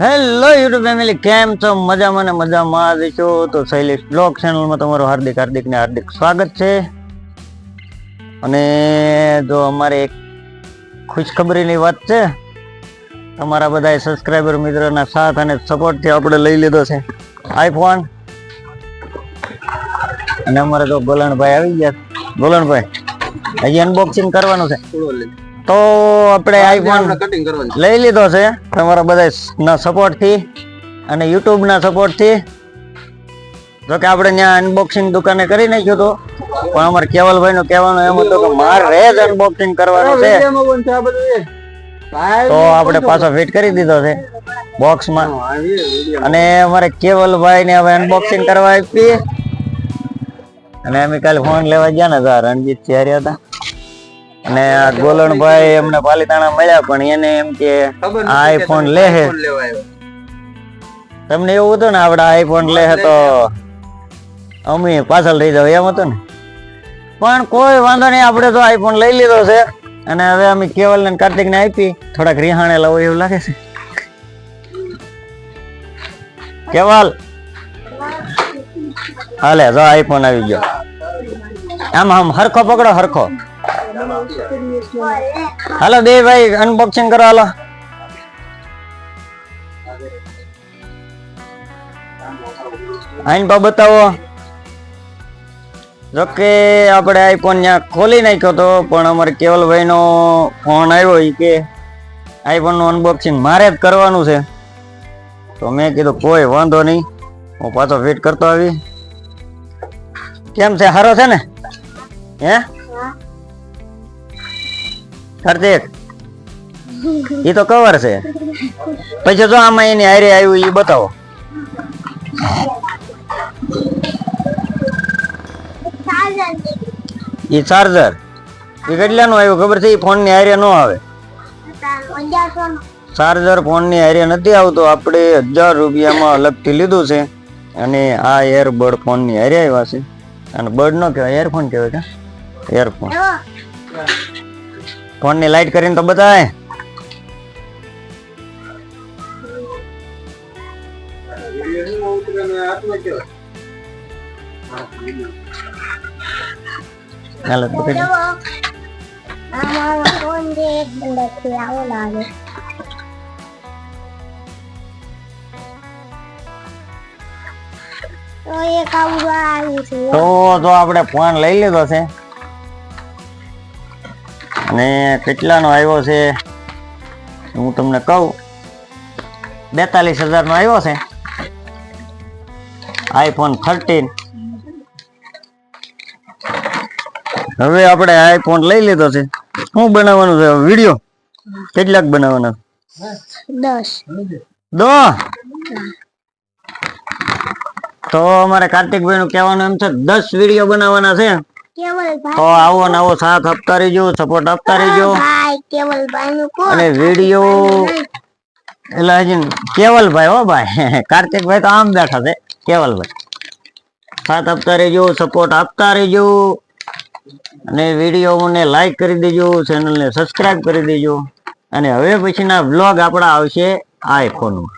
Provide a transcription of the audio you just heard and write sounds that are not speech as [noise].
Hello YouTube family કેમ છો? મજામાં ને મજામાં જ છો? તો શૈલેષ બ્લોગ ચેનલમાં તમારું હાર્દિક હાર્દિક ને હાર્દિક સ્વાગત છે. અને જો અમારે એક ખુશખબરીની વાત છે તમારા બધા સબસ્ક્રાઈબર મિત્રોના સાથ અને સપોર્ટથી આપણે લઈ લીધો છે. આઈફોન અને અમારે તો ગોલણભાઈ આવી ગયા. ગોલણભાઈ હજી અનબોક્સિંગ કરવાનું છે. તો આપણે આઈફોન લઈ લીધો છે. તમારા બધા સપોર્ટથી અને યુટ્યુબ ના સપોર્ટથી. જો કે આપણે ત્યાં અનબોક્સિંગ દુકાને કરી નાખ્યું હતું. પણ અમારે કેવલભાઈ નું કહેવાનું એમ હતું કે મારે જ અનબોક્સિંગ કરવાનું છે. તો આપણે પાછો ફિટ કરી દીધો છે બોક્સમાં અને અમારે કેવલભાઈ ને હવે અનબોક્સિંગ કરવા આપી. અને અમે કાલે ફોન લેવા ગયા ને તો રણજીત ચહેર્યા હતા. અને આ ગોલણભાઈ એમને પાલીતાણા મળ્યા પણ એને એમ કે આઈફોન લે હે. તમને એવું હતું ને આપણે આઈફોન લે હે તો અમે પાછળ રહી જાવ એમ હતું ને. પણ કોઈ વાંધો નહીં આપણે તો આઈફોન લઈ લીધો છે. અને હવે અમે કેવલ ને કાર્તિક ને આપી થોડાક રિહાણેલા હોય એવું લાગે છે. કેવલ? હાલે જો આઈફોન આવી ગયો. આમ આમ હરખો પકડો હરખો. હાલો દે ભાઈ અનબોક્સિંગ કરો, હાલો. આઈન પા બતાવો. જોકે આપણે આઈફોન ત્યાં ખોલી નાખ્યો તો, પણ અમારે કેવલભાઈ નો ફોન આવ્યો એ કે આઈફોનનું અનબોક્સિંગ મારે જ કરવાનું છે. તો મેં કીધું કોઈ વાંધો નહીં. હું પાછો ફિટ કરતો આવી. કેમ છે? સારો છે ને? હે? કાર્તિક એ તો કવર છે. પછી જો આમાં એની હારે આવ્યું એ બતાવો. એ ચાર્જર એ કેટલાનું આવ્યું ખબર છે? એ ફોનની હારે નો આવે. ચાર્જર ફોનની હારે નથી આવતો. આપણે હજાર રૂપિયામાં અલગથી લીધું છે. અને આ એરબડ ફોનની હારે આવ્યા છે. અને બડ નો કહેવાય એરફોન કહેવાય કે? એરફોન ફોનની લાઈટ કરીને તો હાલો તો તો આપણે ફોન લઈ લીધો છે. અને કેટલાનો આવ્યો છે? હું તમને કહું બેતાલીસ હજારનો આવ્યો છે. આઈફોન થર્ટીન હવે આપણે આઈફોન લઈ લીધો છે. શું બનાવવાનું છે? વીડિયો? કેટલાક બનાવવાના? દસ. દો તો અમારે કાર્તિકભાઈ નું કહેવાનું એમ છે દસ વીડિયો બનાવવાના છે. તો આવો ને આવો સાથ આપતા રહેજો સપોર્ટ આપતા રહેજો અને વીડિયો એટલે હજી કેવલભાઈ હો ભાઈ. [laughs] કાર્તિકભાઈ તો આમ બેઠા છે. કેવલભાઈ સાથ આપતા રહેજો સપોર્ટ આપતા રહેજો અને વિડીયોને લાઈક કરી દેજો ચેનલને સબસ્ક્રાઇબ કરી દેજો. અને હવે પછીના વ્લોગ આપણા આવશે આઈફોનમાં